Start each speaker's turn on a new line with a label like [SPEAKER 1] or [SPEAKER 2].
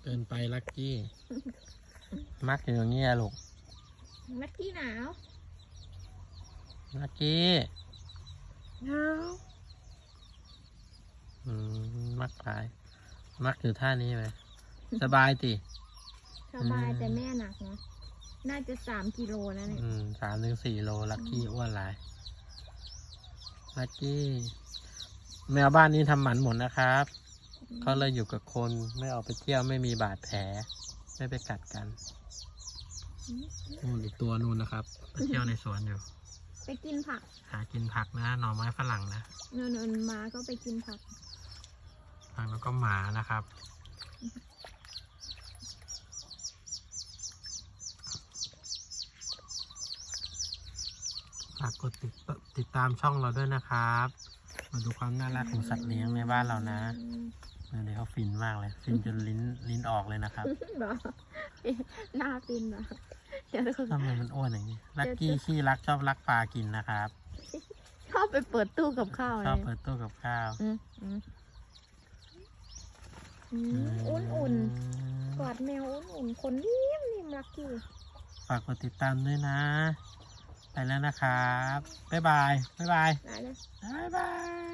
[SPEAKER 1] เกินไปลักกี้ มักอยู่ตรงนี้อะลูก
[SPEAKER 2] มัดกี้หนาว
[SPEAKER 1] ลักกี้
[SPEAKER 2] หนาว
[SPEAKER 1] อืมมักไปมักอยู่ท่านี้ไหมสบายติ
[SPEAKER 2] สบาย
[SPEAKER 1] อืม
[SPEAKER 2] แต่แม่หนักนะน่าจะสามกิโลนะเนี่ย
[SPEAKER 1] อืมสามถึงสี่โลลักกี้อ้วนหลายลักกี้ แมวบ้านนี้ทำหมันหมดนะครับ เขาเลยอยู่กับคนไม่ออกไปเที่ยวไม่มีบาดแผล ไม่ไปกัดกันนู่นอีกตัวนู่นนะครับไปเที่ยวในสวนอยู่
[SPEAKER 2] ไปกินผัก
[SPEAKER 1] หากินผักนะหน่อไม้ฝรั่งนะ
[SPEAKER 2] เนินเนินมาก็ไปกินผัก
[SPEAKER 1] ผักแล้วก็หมานะครับ ฝากกดติดติดตามช่องเราด้วยนะครับ มาดูความน่ารักของสัตว์เลี้ยงในบ้านเรานะ
[SPEAKER 2] อืม
[SPEAKER 1] เดี๋ยวเขาฟินมากเลย ฟินจนลิ้นลิ้นออกเลยนะครับ
[SPEAKER 2] เหรอเอ๊ะหน้าฟินเหรอเดี๋ยวเขา
[SPEAKER 1] ทำไมมันอ้วนอย่างนี้ลักกี้ขี้รักชอบรักปลากินนะครับ
[SPEAKER 2] ชอบไปเปิดตู้กับข้าว
[SPEAKER 1] ชอบ
[SPEAKER 2] เลย
[SPEAKER 1] เปิดตู้กับข้าว
[SPEAKER 2] อืมอืมอืมอุ่นๆกอดแมวอุ่นๆคนนิ่มนิ่มรักกี้
[SPEAKER 1] ฝากกดติดตามด้วยนะ ไปแล้วนะครับ บ๊ายบาย บ๊ายบาย
[SPEAKER 2] ได้เลย
[SPEAKER 1] บ๊ายบาย